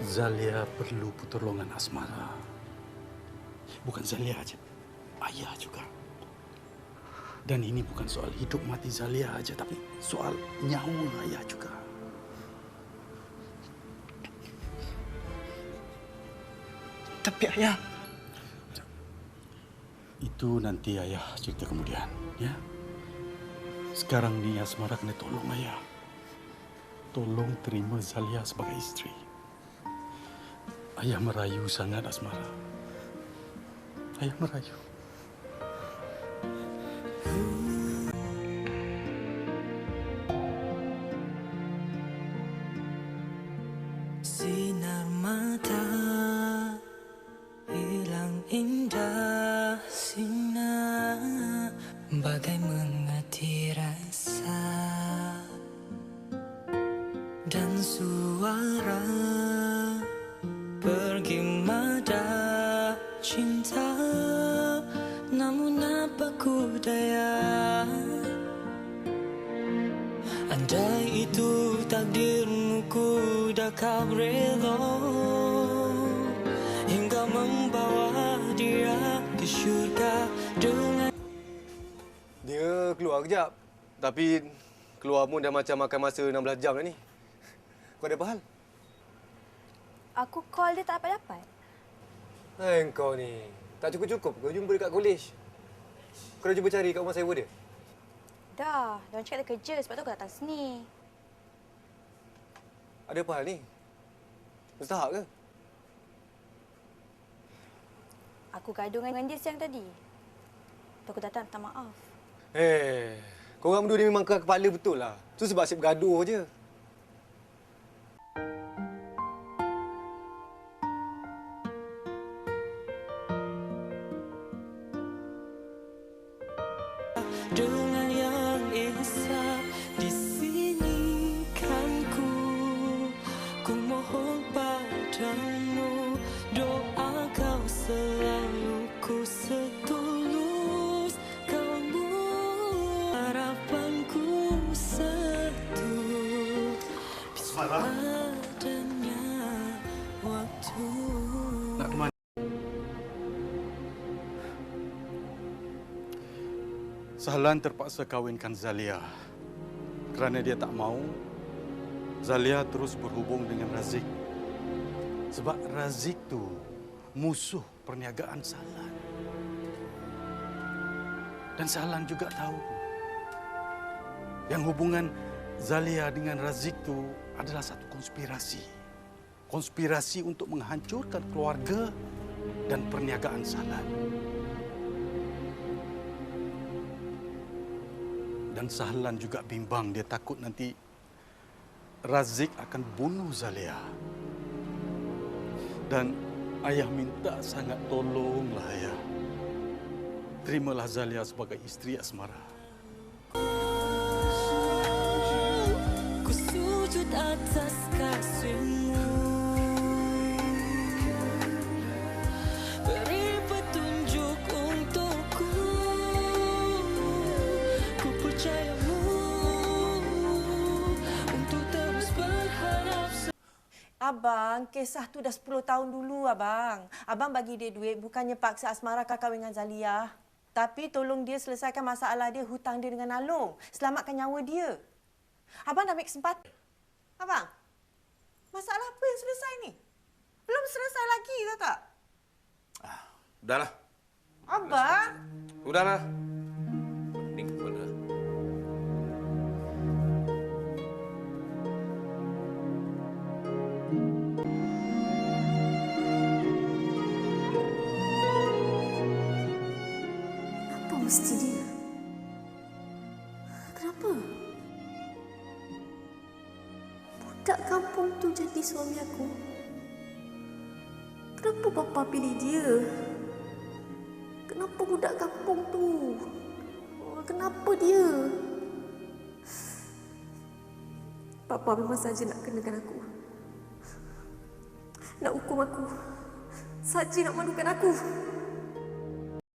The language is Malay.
Zalia perlu pertolongan Asmara. Bukan Zalia aja, ayah juga. Dan ini bukan soal hidup mati Zalia aja, tapi soal nyawa ayah juga. Tapi ayah, Itu nanti ayah cerita kemudian, ya. Sekarang ni Asmara kena tolong ayah. Tolong terima Zalia sebagai isteri. Ayah merayu sangat Asmara. Ayah merayu. Sinar mata hilang indah sinar Bagai mengerti rasa Dan suara cinta Namun apa ku daya Andai itu takdirmu ku dah kau rela Hingga membawa dia ke syurga dengan Dia keluar kejap. Tapi keluar pun dah macam makan masa 16 jam dah ni. Kau ada apa hal? Aku call dia tak dapat-dapat. Hai kau ni. Tak cukup-cukup kau jumpa dekat kolej. Kau dah jumpa cari kat rumah sewa dia? Dah, dia orang cakap dia kerja sebab tu aku datang sini. Ada apa hal ni? Mustahak ke? Aku gaduh dengan dia siang tadi. Tu aku datang minta maaf. Eh, korang berdua ni memang keras kepala betul lah. Tu sebab asyik bergaduh je. Dengan yang esa di sini kan ku. Ku mohon padamu doa kau selalu ku setulus. Kamu harapanku Sahlan terpaksa kawinkan Zalia. Kerana dia tak mau, Zalia terus berhubung dengan Razik. Sebab Razik tu musuh perniagaan Sahlan. Dan Sahlan juga tahu yang hubungan Zalia dengan Razik tu adalah satu konspirasi. Konspirasi untuk menghancurkan keluarga dan perniagaan Sahlan. Dan Sahlan juga bimbang dia takut nanti Razik akan bunuh Zalia. Dan ayah minta sangat tolonglah ayah. Terimalah Zalia sebagai isteri Asmara. Abang, kisah tu dah 10 tahun dulu, Abang. Abang bagi dia duit bukannya paksa Asmara kahwin dengan Zalia. Tapi tolong dia selesaikan masalah dia, hutang dia dengan Along. Selamatkan nyawa dia. Abang dah ambil kesempatan. Abang, masalah apa yang selesai ni? Belum selesai lagi, tahu tak? Udahlah. Abang, Udahlah. Kenapa? Budak kampung tu jadi suami aku. Kenapa bapa pilih dia? Kenapa budak kampung tu? Kenapa dia? Papa memang saja nak kenakan aku. Nak hukum aku. Saja nak malukan aku.